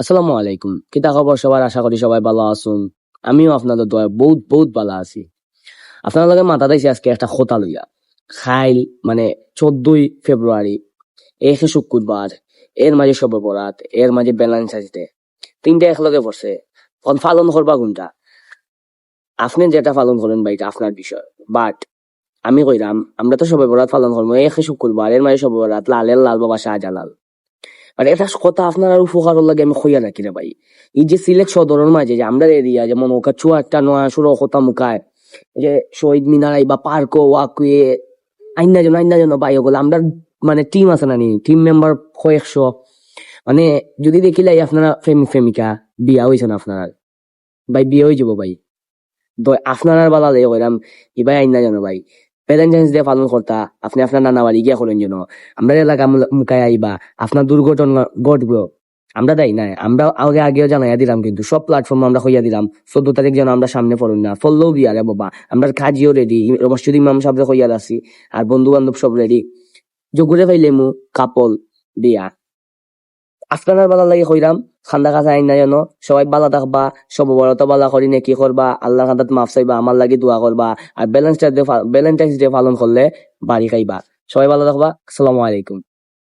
আসসালামু আলাইকুম। কিতা খবর সবার? আশা করি সবাই ভালো আছুন। আমিও আপনাদের দয়া বহুত বহুত ভালো আছি। আপনার লগে মাথা দিয়েছি আজকে একটা খোতা লইয়া। খাইল মানে চোদ্দই ফেব্রুয়ারি, একে শুক্রবার, এর মাঝে সবে বরাত এর মাঝে ব্যালেন্স আসতে তিনটা একলগে পড়ছে। পালন করবা কোনটা? আপনি যেটা পালন করেন ভাই, এটা আপনার বিষয়। বাট আমি কইরাম, আমরা তো সবে বরাত পালন করব একে শুক্রবার, এর মাঝে সবে বরাত লালের লাল বাবা শাহজালাল। মানে এটা কথা আপনার আর উপকার লাগে, আমি খইয়া রাখি রে ভাই। এই যে সিলেক্ট সদরের মাঝে যে আমরা এরিয়া যেমন ওকা চুয়া একটা নয়া সুরো কথা মুখায় যে শহীদ মিনার বা পার্ক ওয়াকুয়ে আইনা জন আইনা জন ভাই ওগুলো, আমরা মানে টিম আছে না নি টিম মেম্বার কয়েকশো। মানে যদি দেখিলাই আপনারা প্রেমিক, প্রেমিকা, বিয়া হয়েছে না আপনার? ভাই, বিয়ে হয়ে যাব ভাই। আপনার বালা লে কইরাম ই ভাই আইনা জানো ভাই। প্যারেন্টস দিয়ে পালন করতা। আপনি আপনার নানা বাড়ি গিয়া করেন যেন। আমরা এলাকা মুখায় আইবা, আপনার দুর্ঘটনা ঘটবো। আমরা দেয় নাই। আমরা আগে আগেও জানাইয়া দিলাম কিন্তু, সব প্ল্যাটফর্ম আমরা হইয়া দিলাম। চোদ্দ তারিখ যেন আমরা সামনে পড়ুন না। ফললেও বিয়া বাবা? আমরা কাজিও রেডি মসজিদ ইমাম সাহেব হইয়া আছি। আর বন্ধু বান্ধব সব রেডি যোগুরে পাইলে মু কাপল, বিয়া। আপনার বালা লাগে কইরাম খান্দা কাছে আইন না যেন সবাই বালা থাকবা, সব বড়ত বালা করি নাকি করবা আল্লাহ খান্দাত মাফ চাইবা আমার লাগি দোয়া করবা আর ব্যালেন্স ডে ব্যালেন্টাইন্স ডে পালন করলে বাড়ি খাইবা। সবাই ভালো থাকবা, আসসালামু আলাইকুম।